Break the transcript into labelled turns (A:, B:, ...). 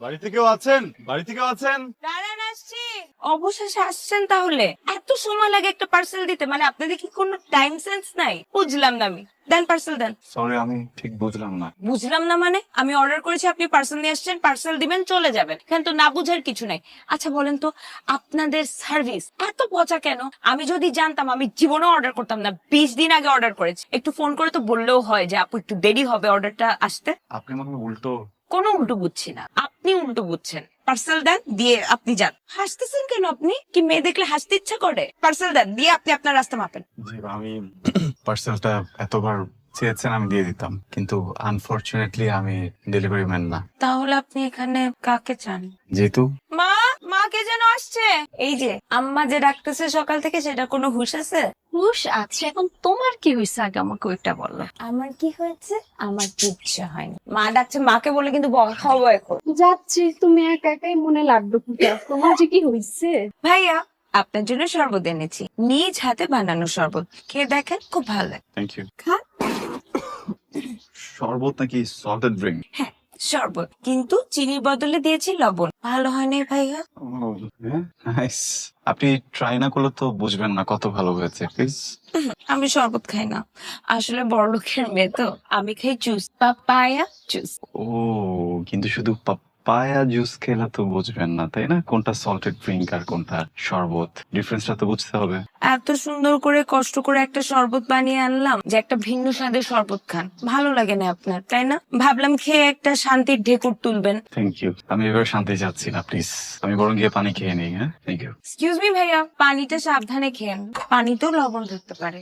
A: বাড়িতে কেউ আছেন? বাড়িতে কেউ আছেন?
B: দাঁড়ান আসছি। অবশেষে আসছেন তাহলে। এত সময় লাগে একটা পার্সেল দিতে মানে আপনাদের কি কোনো টাইম সেন্স নাই? বুঝলাম না আমি। দেন পার্সেল দেন।
A: সরি আমি ঠিক বুঝলাম না।
B: বুঝলাম না মানে? আমি অর্ডার করেছি আপনি পার্সেল নিয়ে আসছেন পার্সেল দিবেন চলে যাবেন। কিন্তু না বুঝার কিছু নাই। আচ্ছা বলেন তো আপনাদের সার্ভিস এত পচা কেন? আমি যদি জানতাম আমি জীবনেও অর্ডার করতাম না। বিশ দিন আগে অর্ডার করেছি। একটু ফোন করে তো বললেও হয় যে আপু একটু দেরি হবে অর্ডারটা আসতে।
A: আপনি মনে হয় উল্টো।
B: কোনো উল্টো বুঝছি না। আপনি উল্টো বুঝছেন। পার্সেল দেন দিয়ে আপনি যান। হাসতেছেন কেন আপনি? কি মেয়ে দেখলে হাসতে ইচ্ছা করে? পার্সেল দেন দিয়ে আপনি আপনার রাস্তা মাপেন।
A: জি আমি পার্সেলটা এতবার চেয়েছেন আমি দিয়ে দিতাম। কিন্তু আনফরচুনেটলি আমি ডেলিভারি ম্যান না।
B: তাহলে আপনি এখানে কাকে চান?
A: যেহেতু
B: মা মা কে যেন আসছে? এই যে আম্মা যে ডাকতেছে সকাল থেকে সেটা কোনো হুশ আছে?
C: হুশ আছে এখন তোমার কি হয়েছে আগে আমাকে ওইটা বলো।
B: আমার কি হয়েছে? আমার কিচ্ছু হয়নি। মা ডাকছে মাকে বলে কিন্তু খাব এখন।
C: যাচ্ছি তুমি একা একাই মনে লাগবে তোমার যে কি হয়েছে?
B: ভাইয়া আপনার জন্য শরবত এনেছি। নিজ হাতে বানানো শরবত। খেয়ে দেখেন খুব ভালো লাগে।
A: Thank you
B: Khan.
A: শরবত নাকি সল্টেড ড্রিঙ্ক
B: হ্যাঁ শরবত। কিন্তু চিনির বদলে দিয়েছি লবণ। ভালো হয় নাই ভাইয়া?
A: নাইস আপনি ট্রাই না করলে তো বুঝবেন না কত ভালো হয়েছে প্লিজ
B: আমি শরবত খাই না। আসলে বড় লোকের মেয়ে তো। আমি খাই জুস পাপায়া জুস
A: ও কিন্তু শুধু পাপায়া জুস খেলে তো বুঝবেন না তাই না? কোনটা সল্টেড ড্রিঙ্ক আর কোনটা শরবত? ডিফারেন্সটা তো বুঝতে হবে।
B: এত সুন্দর করে কষ্ট করে একটা শরবত বানিয়ে আনলাম যে একটা ভিন্ন স্বাদের শরবত খান। ভালো লাগে না আপনার তাই না? ভাবলাম খেয়ে একটা শান্তির ঢেকুর তুলবেন।
A: থ্যাংক ইউ আমি এবার শান্তি যাচ্ছি না প্লিজ আমি বরং গিয়ে পানি খেয়ে নিই হ্যাঁ? থ্যাংক ইউ
B: এক্সকিউজ মি ভাইয়া পানিটা সাবধানে খেয়েন। পানিতেও লবণ ধরতে পারে।